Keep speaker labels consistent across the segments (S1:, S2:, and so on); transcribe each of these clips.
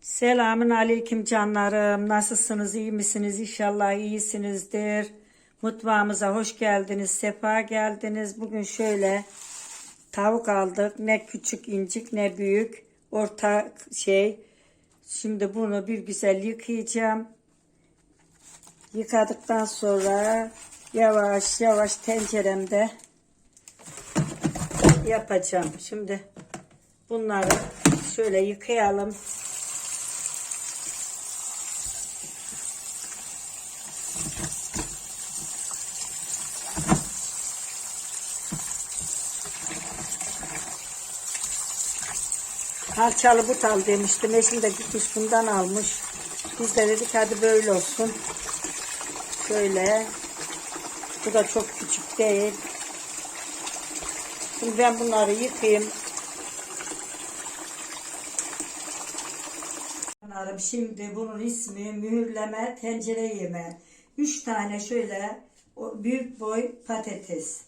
S1: Selamün aleyküm canlarım. Nasılsınız? iyi misiniz? İnşallah iyisinizdir. Mutfağımıza hoş geldiniz. Sefa geldiniz. Bugün şöyle tavuk aldık. Ne küçük incik ne büyük. Orta şey. Şimdi bunu bir güzel yıkayacağım. Yıkadıktan sonra yavaş yavaş tenceremde yapacağım. Şimdi bunları şöyle yıkayalım. Halçalı but al demiştim. Eşim de gitmiş bundan almış. Biz de dedik hadi böyle olsun. Şöyle. Bu da çok küçük değil. Şimdi ben bunları yıkayayım. Bunlarım Şimdi bunun ismi mühürleme tencere yeme. Üç tane şöyle büyük boy patates.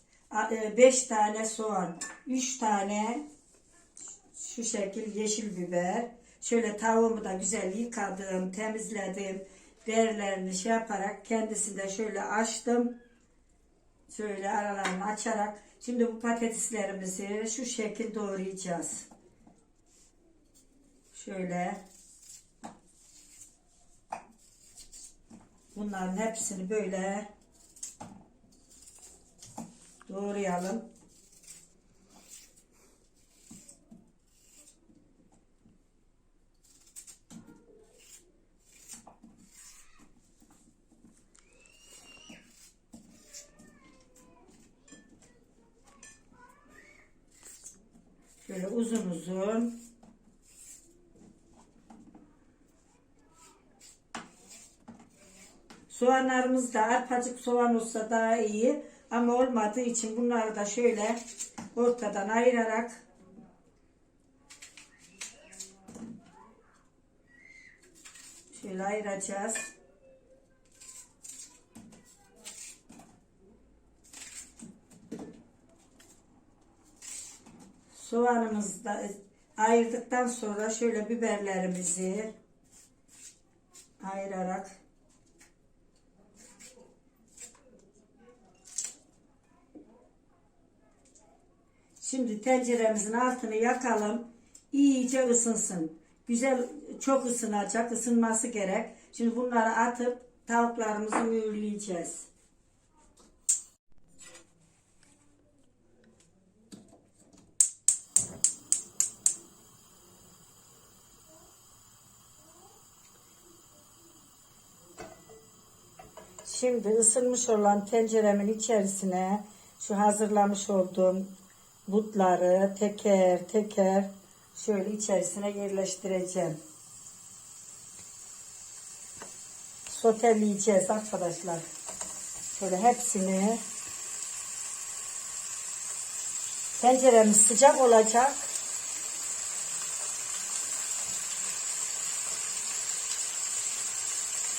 S1: 5 tane soğan. Üç tane şu şekil yeşil biber. Şöyle tavuğumu da güzel yıkadım, temizledim. Derlerini şey yaparak kendisini de şöyle açtım. Şöyle aralarını açarak. Şimdi bu patateslerimizi şu şekil doğrayacağız. Şöyle. Bunların hepsini böyle doğrayalım. Şöyle uzun. Soğanlarımız da arpacık soğan olsa daha iyi. Ama olmadığı için bunları da şöyle ortadan ayırarak şöyle ayıracağız. Soğanımızı da ayırdıktan sonra şöyle biberlerimizi ayırarak Şimdi tenceremizin altını yakalım. İyice ısınsın. Güzel çok ısınacak. ısınması gerek. Şimdi bunları atıp tavuklarımızı mühürleyeceğiz. Şimdi ısınmış olan tenceremin içerisine şu hazırlamış olduğum butları teker teker şöyle içerisine yerleştireceğim. Soteleyeceğiz arkadaşlar. Şöyle hepsini tenceremiz sıcak olacak.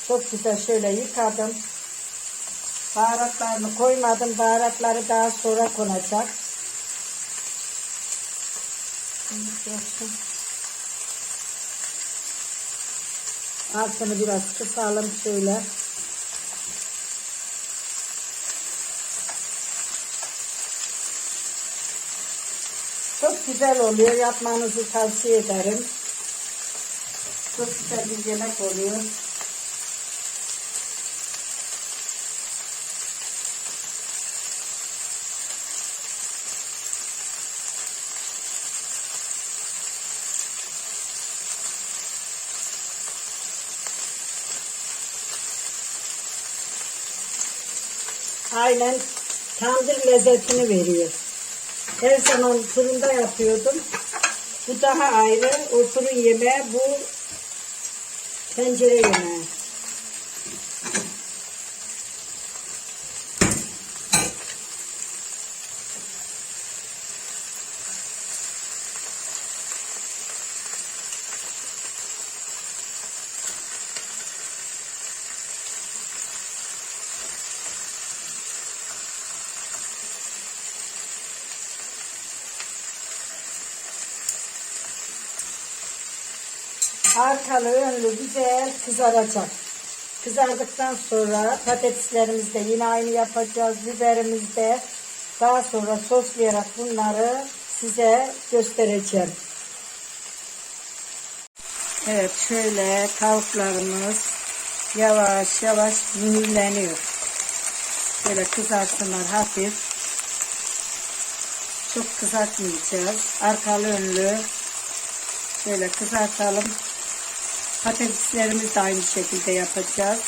S1: Çok güzel şöyle yıkadım. Baharatlarını koymadım. Baharatları daha sonra konacak. Altını biraz kısalım şöyle. Çok güzel oluyor. Yapmanızı tavsiye ederim. Çok güzel bir yemek oluyor. Aynen tandır lezzetini veriyor. Her zaman fırında yapıyordum. Bu daha ayrı. O fırın yemeği, bu tencere yemeği. Arkalı önlü güzel kızaracak. Kızardıktan sonra patateslerimizi de yine aynı yapacağız. Biberimizi de daha sonra soslayarak bunları size göstereceğim. Evet şöyle tavuklarımız yavaş yavaş mühürleniyor. Şöyle kızarsınlar hafif. Çok kızartmayacağız. Arkalı önlü şöyle kızartalım. Patateslerimizi de aynı şekilde yapacağız.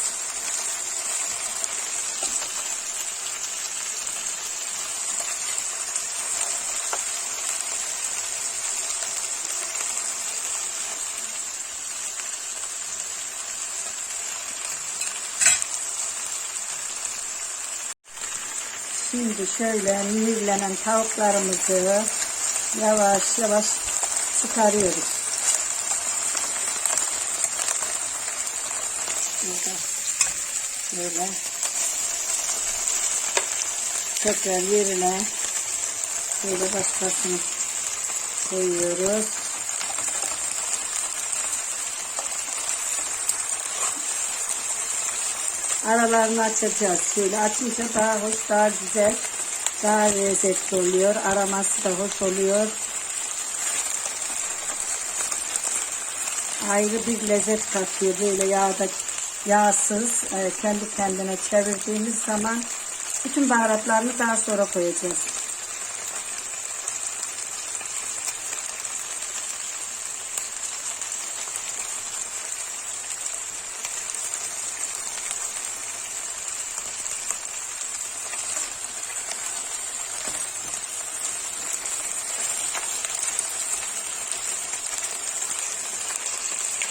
S1: Şimdi şöyle mühürlenen tavuklarımızı yavaş yavaş çıkarıyoruz. Burada böyle tekrar yerine böyle başkasını koyuyoruz. Aralarını açacağız. Şöyle açınca daha hoş, daha güzel, daha lezzetli oluyor. Araması da hoş oluyor. Ayrı bir lezzet katıyor. Böyle yağda yağsız e, kendi kendine çevirdiğimiz zaman bütün baharatlarını daha sonra koyacağız.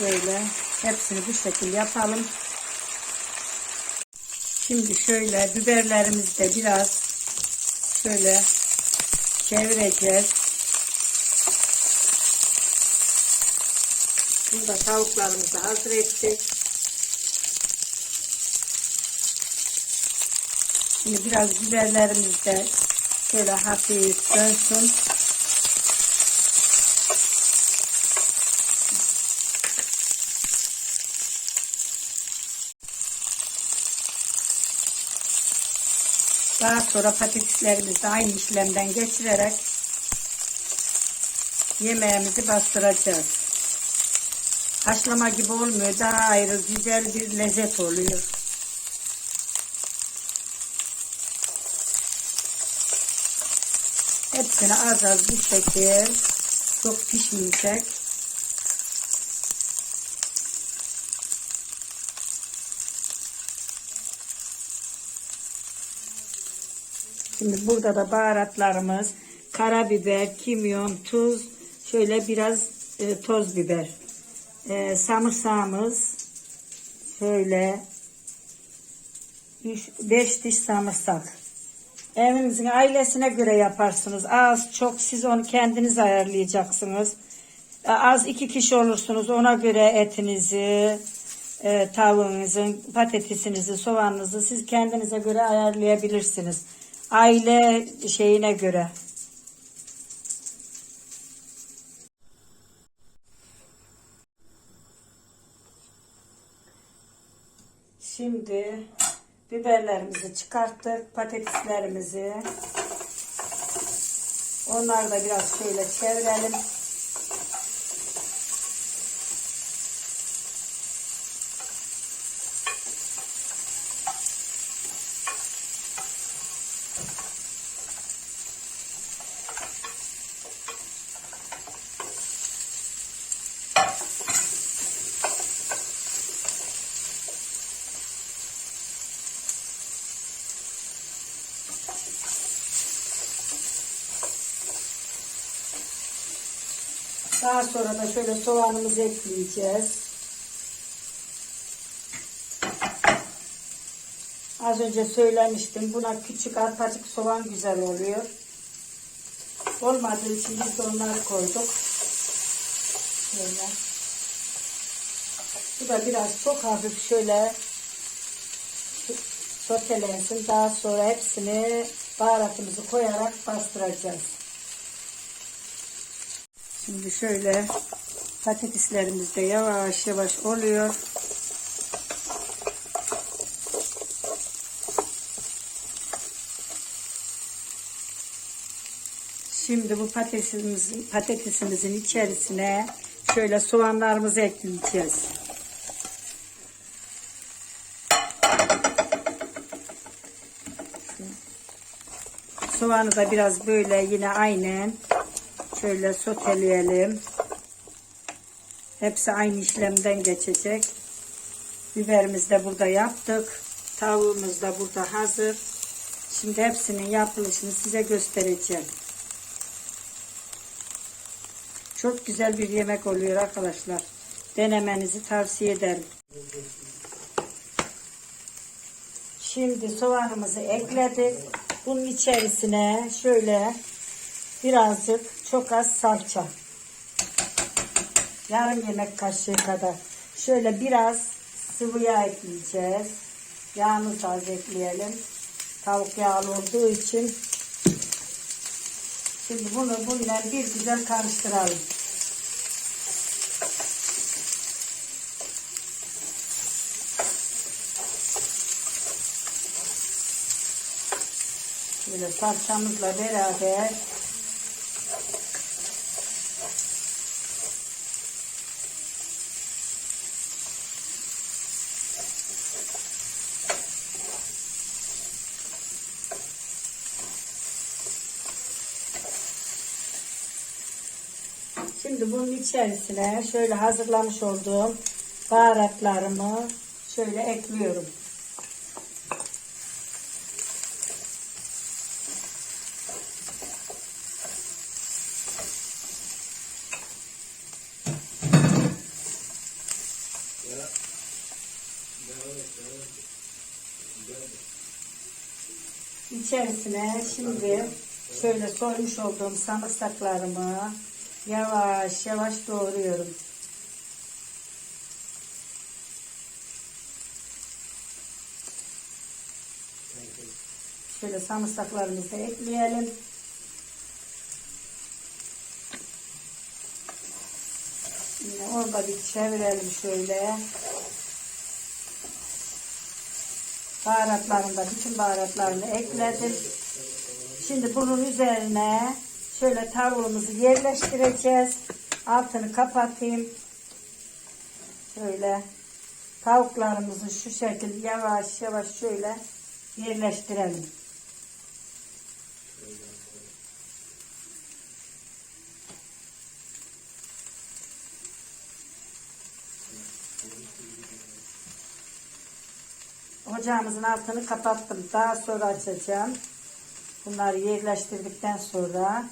S1: Böyle hepsini bu şekilde yapalım. Şimdi şöyle biberlerimizi de biraz şöyle çevireceğiz. Burada tavuklarımızı hazır ettik. Şimdi biraz biberlerimiz de şöyle hafif dönsün. Daha sonra patateslerimizi aynı işlemden geçirerek yemeğimizi bastıracağız. Haşlama gibi olmuyor. Daha ayrı güzel bir lezzet oluyor. Hepsini az az bu şekil çok pişmeyecek. Şimdi burada da baharatlarımız karabiber, kimyon, tuz, şöyle biraz e, toz biber. E, samırsağımız şöyle 5 diş samırsak. Evinizin ailesine göre yaparsınız. Az çok siz onu kendiniz ayarlayacaksınız. E, Az iki kişi olursunuz ona göre etinizi, e, tavuğunuzun, patatesinizi, soğanınızı siz kendinize göre ayarlayabilirsiniz. Aile şeyine göre. Şimdi biberlerimizi çıkarttık, patateslerimizi. Onları da biraz şöyle çevirelim. Daha sonra da şöyle soğanımızı ekleyeceğiz. Az önce söylemiştim. Buna küçük arpacık soğan güzel oluyor. Olmadığı için biz de onları koyduk. Şöyle. Bu da biraz çok hafif şöyle sotelensin. Daha sonra hepsini baharatımızı koyarak bastıracağız. Şimdi şöyle Patateslerimiz de yavaş yavaş oluyor. Şimdi bu patatesimizin, patatesimizin içerisine şöyle soğanlarımızı ekleyeceğiz. Soğanı da biraz böyle yine aynen şöyle soteleyelim. Hepsi aynı işlemden geçecek. Biberimizi de burada yaptık. Tavuğumuz da burada hazır. Şimdi hepsinin yapılışını size göstereceğim. Çok güzel bir yemek oluyor arkadaşlar. Denemenizi tavsiye ederim. Şimdi soğanımızı ekledik. Bunun içerisine şöyle birazcık çok az salça. Yarım yemek kaşığı kadar. Şöyle biraz sıvı yağ ekleyeceğiz. Yağımızı az ekleyelim. Tavuk yağlı olduğu için. Şimdi bunu bununla bir güzel karıştıralım. Böyle salçamızla beraber Şimdi bunun içerisine şöyle hazırlamış olduğum baharatlarımı şöyle ekliyorum. İçerisine şimdi şöyle soymuş olduğum sarımsaklarımı yavaş yavaş doğruyorum. Şöyle sarımsaklarımızı ekleyelim. Yine orada bir çevirelim şöyle. Baharatlarını da bütün baharatlarını ekledim. Şimdi bunun üzerine şöyle tavuğumuzu yerleştireceğiz. Altını kapatayım. Şöyle tavuklarımızı şu şekilde yavaş yavaş şöyle yerleştirelim. Ocağımızın altını kapattım. Daha sonra açacağım. Bunları yerleştirdikten sonra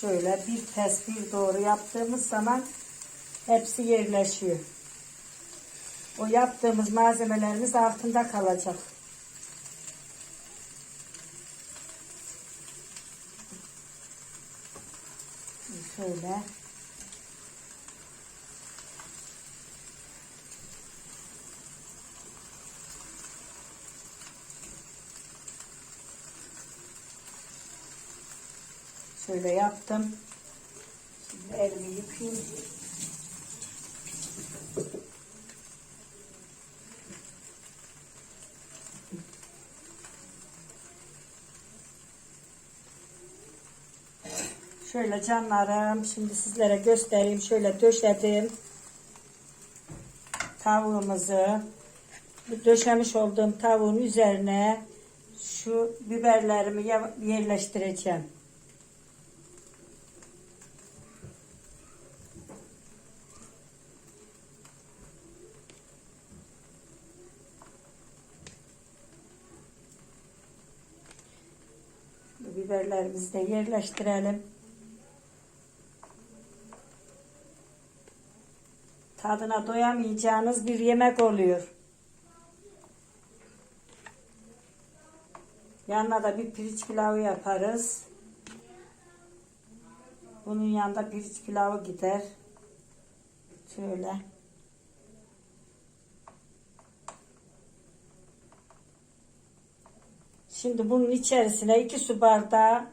S1: şöyle bir ters bir doğru yaptığımız zaman hepsi yerleşiyor. O yaptığımız malzemelerimiz altında kalacak. Şöyle. Şöyle yaptım. Şimdi elimi yıkayayım. Şöyle canlarım şimdi sizlere göstereyim. Şöyle döşedim. Tavuğumuzu döşemiş olduğum tavuğun üzerine şu biberlerimi yerleştireceğim. Bu biberlerimizi de yerleştirelim. Tadına doyamayacağınız bir yemek oluyor. Yanına da bir pirinç pilavı yaparız. Bunun yanında pirinç pilavı gider. Şöyle. Şimdi bunun içerisine iki su bardağı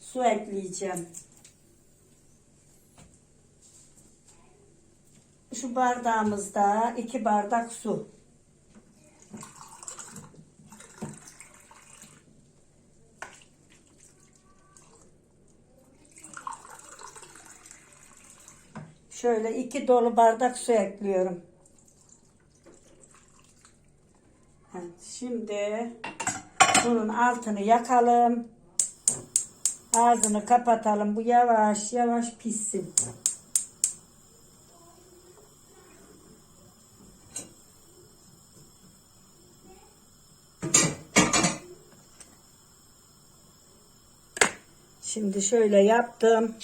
S1: su ekleyeceğim. şu bardağımızda iki bardak su. Şöyle iki dolu bardak su ekliyorum. Şimdi bunun altını yakalım. Ağzını kapatalım. Bu yavaş yavaş pişsin. Şimdi şöyle yaptım.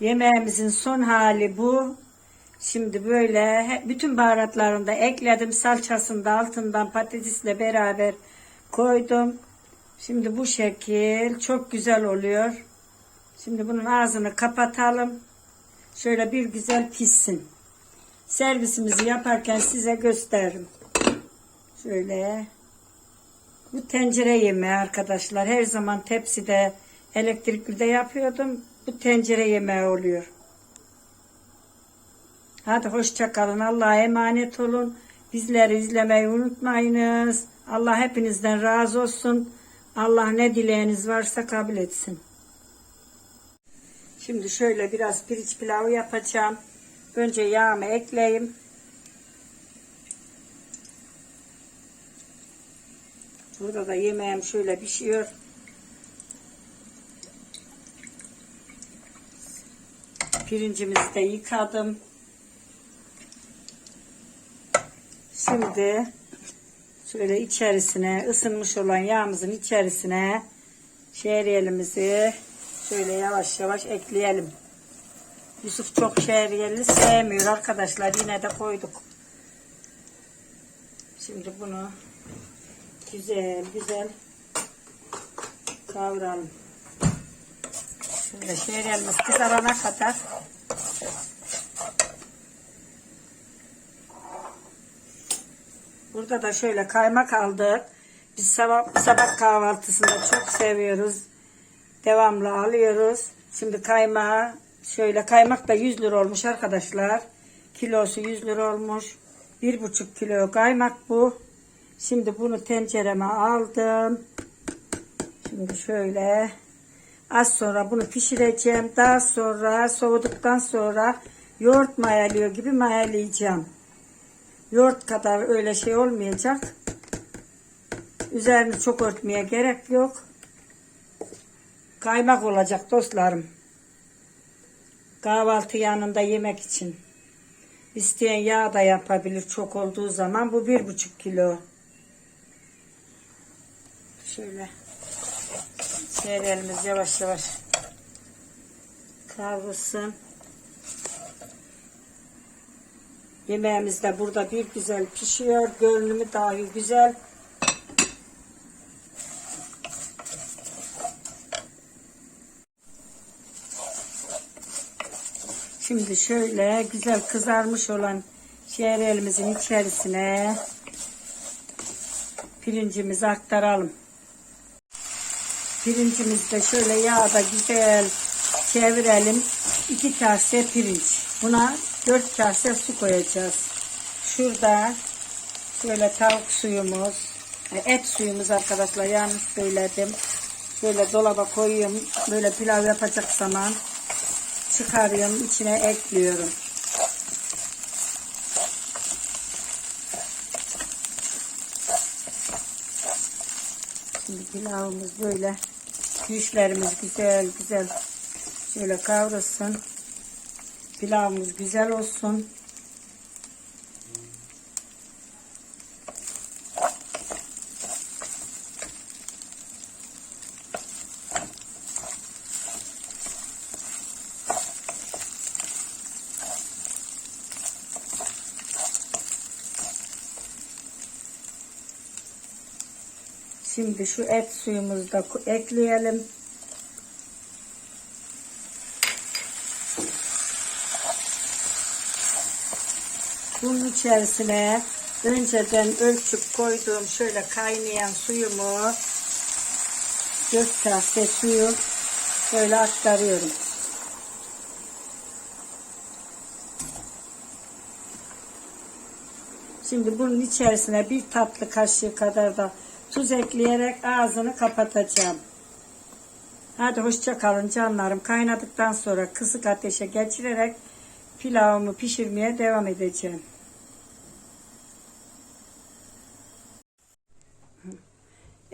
S1: Yemeğimizin son hali bu. Şimdi böyle bütün baharatlarını da ekledim. Salçasını da altından patatesle beraber koydum. Şimdi bu şekil çok güzel oluyor. Şimdi bunun ağzını kapatalım. Şöyle bir güzel pişsin. Servisimizi yaparken size gösteririm. Şöyle. Bu tencere yemeği arkadaşlar. Her zaman tepside elektriklide yapıyordum. Bu tencere yemeği oluyor. Hadi hoşça kalın. Allah'a emanet olun. Bizleri izlemeyi unutmayınız. Allah hepinizden razı olsun. Allah ne dileğiniz varsa kabul etsin. Şimdi şöyle biraz pirinç pilavı yapacağım. Önce yağımı ekleyeyim. Burada da yemeğim şöyle pişiyor. Pirincimizi de yıkadım. Şimdi şöyle içerisine ısınmış olan yağımızın içerisine şehriyelimizi şöyle yavaş yavaş ekleyelim. Yusuf çok şehriyeli sevmiyor arkadaşlar. Yine de koyduk. Şimdi bunu güzel güzel kavuralım. Şöyle şehriyelimiz kızarana kadar Burada da şöyle kaymak aldık. Biz sabah, sabah kahvaltısında çok seviyoruz. Devamlı alıyoruz. Şimdi kaymağı şöyle kaymak da 100 lira olmuş arkadaşlar. Kilosu 100 lira olmuş. Bir buçuk kilo kaymak bu. Şimdi bunu tencereme aldım. Şimdi şöyle az sonra bunu pişireceğim. Daha sonra soğuduktan sonra yoğurt mayalıyor gibi mayalayacağım. Yoğurt kadar öyle şey olmayacak. Üzerini çok örtmeye gerek yok. Kaymak olacak dostlarım. Kahvaltı yanında yemek için. İsteyen yağ da yapabilir çok olduğu zaman. Bu bir buçuk kilo. Şöyle. Şehriyelimiz yavaş yavaş kavrulsun. Yemeğimiz de burada bir güzel pişiyor. Görünümü dahi güzel. Şimdi şöyle güzel kızarmış olan şehriyelimizin içerisine pirincimizi aktaralım. Pirincimizi de şöyle yağda güzel çevirelim. İki kase pirinç. Buna dört kase su koyacağız. Şurada şöyle tavuk suyumuz, e, et suyumuz arkadaşlar yanlış söyledim. Şöyle dolaba koyuyorum. Böyle pilav yapacak zaman çıkarıyorum. içine ekliyorum. Şimdi pilavımız böyle güçlerimiz güzel güzel şöyle kavrulsun. Pilavımız güzel olsun. Şimdi şu et suyumuzu da ekleyelim. içerisine önceden ölçüp koyduğum şöyle kaynayan suyumu dört kase suyu böyle aktarıyorum. Şimdi bunun içerisine bir tatlı kaşığı kadar da tuz ekleyerek ağzını kapatacağım. Hadi hoşça kalın canlarım. Kaynadıktan sonra kısık ateşe geçirerek pilavımı pişirmeye devam edeceğim.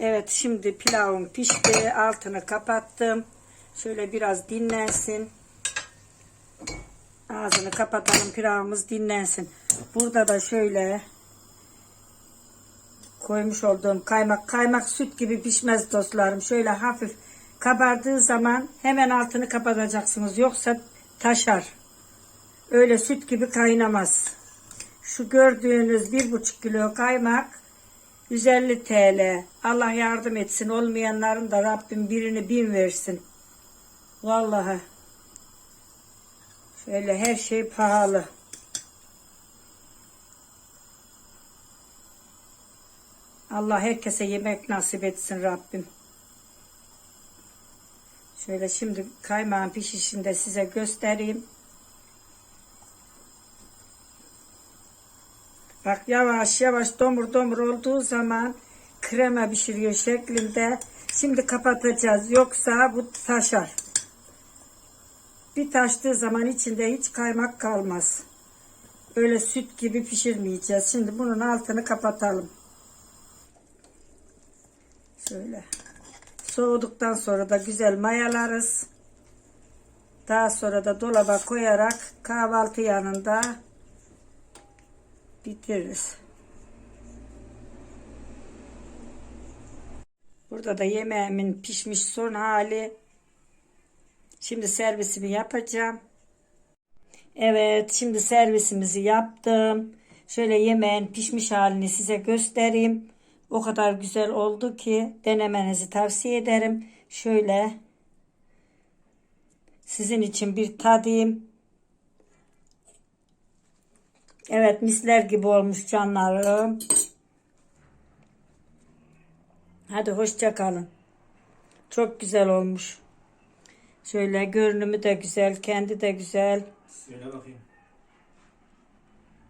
S1: Evet şimdi pilavım pişti. Altını kapattım. Şöyle biraz dinlensin. Ağzını kapatalım pilavımız dinlensin. Burada da şöyle koymuş olduğum kaymak kaymak süt gibi pişmez dostlarım. Şöyle hafif kabardığı zaman hemen altını kapatacaksınız. Yoksa taşar. Öyle süt gibi kaynamaz. Şu gördüğünüz bir buçuk kilo kaymak 150 TL. Allah yardım etsin. Olmayanların da Rabbim birini bin versin. Vallahi. Şöyle her şey pahalı. Allah herkese yemek nasip etsin Rabbim. Şöyle şimdi kaymağın pişişini de size göstereyim. Bak yavaş yavaş domur domur olduğu zaman krema pişiriyor şeklinde. Şimdi kapatacağız. Yoksa bu taşar. Bir taştığı zaman içinde hiç kaymak kalmaz. Öyle süt gibi pişirmeyeceğiz. Şimdi bunun altını kapatalım. Şöyle. Soğuduktan sonra da güzel mayalarız. Daha sonra da dolaba koyarak kahvaltı yanında bitiririz. Burada da yemeğimin pişmiş son hali. Şimdi servisimi yapacağım. Evet, şimdi servisimizi yaptım. Şöyle yemeğin pişmiş halini size göstereyim. O kadar güzel oldu ki denemenizi tavsiye ederim. Şöyle sizin için bir tadayım. Evet misler gibi olmuş canlarım. Hadi hoşça kalın. Çok güzel olmuş. Şöyle görünümü de güzel, kendi de güzel.
S2: Söyle bakayım.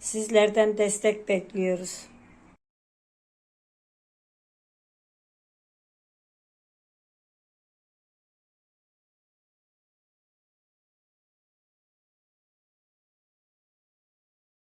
S1: Sizlerden destek bekliyoruz.